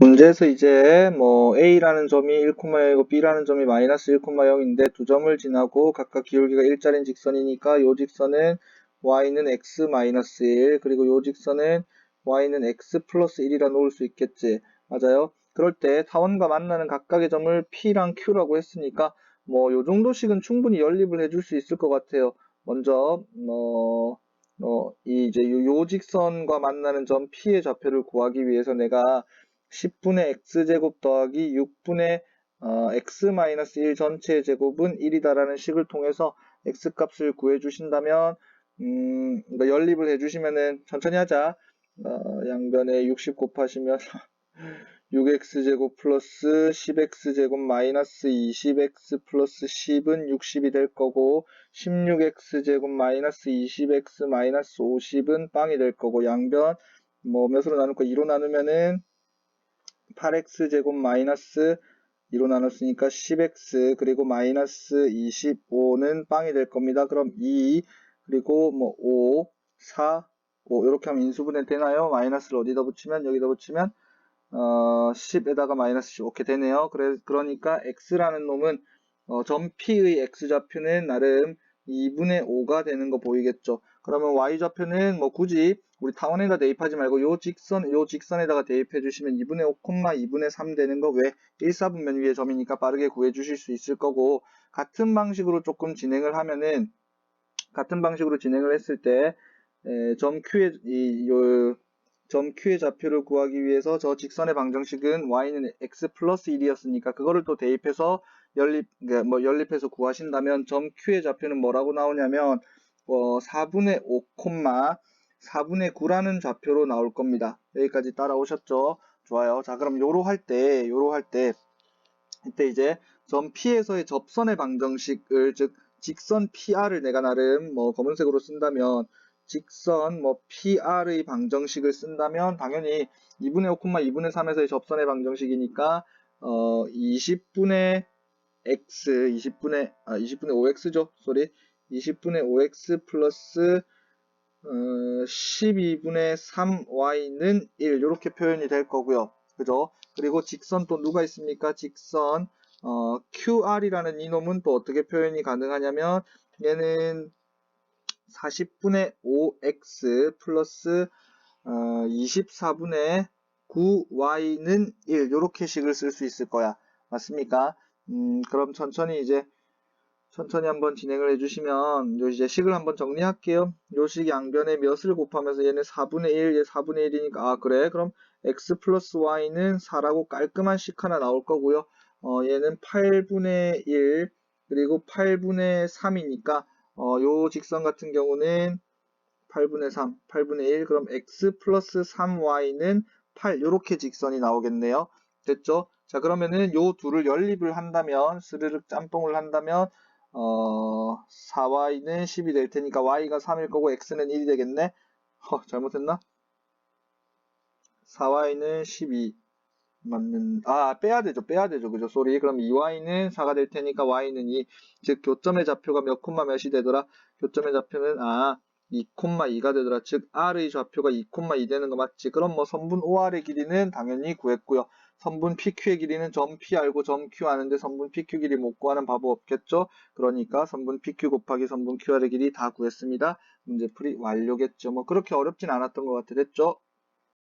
문제에서 이제 뭐 A라는 점이 1,0이고 B라는 점이 마이너스 1,0인데 두 점을 지나고 각각 기울기가 일자리인 직선이니까 요 직선은 y는 x 마이너스 1 그리고 요 직선은 y는 x 플러스 1이라 놓을 수 있겠지. 맞아요? 그럴 때 타원과 만나는 각각의 점을 P랑 Q라고 했으니까 뭐 요 정도씩은 충분히 연립을 해줄 수 있을 것 같아요. 먼저 뭐 어, 이 이제 요, 요 직선과 만나는 점 P의 좌표를 구하기 위해서 내가 10분의 x제곱 더하기 6분의 어, x-1 전체의 제곱은 1이다라는 식을 통해서 x값을 구해주신다면 음, 이거 연립을 해주시면은 천천히 하자. 어, 양변에 60 곱하시면 6x제곱 플러스 10x제곱 마이너스 20x 플러스 10은 60이 될 거고 16x제곱 마이너스 20x 마이너스 50은 빵이 될 거고 양변 뭐 몇으로 나눌 거 2로 나누면은 8x제곱 마이너스 2로 나눴으니까 10x 그리고 마이너스 25는 빵이 될 겁니다. 그럼 2 그리고 뭐 5, 4, 5 이렇게 하면 인수분해 되나요? 마이너스를 어디다 붙이면 여기다 붙이면 어, 10에다가 마이너스 10 이렇게 되네요. 그래, 그러니까 x라는 놈은 어, 점 P의 x좌표는 나름 2분의 5가 되는 거 보이겠죠. 그러면 y좌표는 뭐 굳이 우리 타원에다 대입하지 말고 요 직선, 요 직선에다가 대입해 주시면 2분의 5, 2분의 3 되는 거 왜 1, 4분면 위의 점이니까 빠르게 구해 주실 수 있을 거고 같은 방식으로 조금 진행을 하면은 같은 방식으로 진행을 했을 때 점 Q의 이, 요, 점 Q의 좌표를 구하기 위해서 저 직선의 방정식은 y는 x 플러스 1이었으니까 그거를 또 대입해서 연립 뭐 연립해서 구하신다면 점 Q의 좌표는 뭐라고 나오냐면 어, 4분의 5, 4분의 9라는 좌표로 나올 겁니다. 여기까지 따라오셨죠? 좋아요. 자, 그럼 요로 할 때, 요로 할 때, 이때 이제 점 P에서의 접선의 방정식을, 즉, 직선 PR을 내가 나름 뭐 검은색으로 쓴다면, 직선 뭐 PR의 방정식을 쓴다면, 당연히 2분의 5, 2분의 3에서의 접선의 방정식이니까, 어, 20분의 x, 20분의, 아, 20분의 5x죠. 쏘리. 20분의 5x 플러스 어, 12분의 3y는 1 이렇게 표현이 될 거고요. 그죠? 그리고 직선 또 누가 있습니까? 직선 어, QR이라는 이놈은 또 어떻게 표현이 가능하냐면 얘는 40분의 5x 플러스 어, 24분의 9y는 1 이렇게 식을 쓸 수 있을 거야. 맞습니까? 음, 그럼 천천히 이제 천천히 한번 진행을 해주시면 요 이제 식을 한번 정리할게요. 요식 양변에 몇을 곱하면서 얘는 4분의 1, 얘 4분의 1이니까 아 그래? 그럼 x 플러스 y는 4라고 깔끔한 식 하나 나올 거고요. 어, 얘는 8분의 1 그리고 8분의 3이니까 어, 요 직선 같은 경우는 8분의 3, 8분의 1 그럼 x 플러스 3y는 8 요렇게 직선이 나오겠네요. 됐죠? 자 그러면은 요 둘을 연립을 한다면 스르륵 짬뽕을 한다면 어, 4y는 10이 될 테니까 y가 3일 거고 x는 1이 되겠네. 허, 잘못했나? 4y는 12 맞는 아 빼야 되죠 빼야 되죠. 그죠? 소리. 그럼 2y는 4가 될 테니까 y는 2 즉 교점의 좌표가 몇 콤마 몇이 되더라? 교점의 좌표는 아 2,2가 되더라. 즉 r의 좌표가 2,2 되는 거 맞지? 그럼 뭐 선분 OR의 길이는 당연히 구했고요. 선분 PQ의 길이는 점 P 알고 점 Q 아는데 선분 PQ 길이 못 구하는 바보 없겠죠? 그러니까 선분 PQ 곱하기 선분 QR의 길이 다 구했습니다. 문제 풀이 완료겠죠. 뭐 그렇게 어렵진 않았던 것 같아. 됐죠?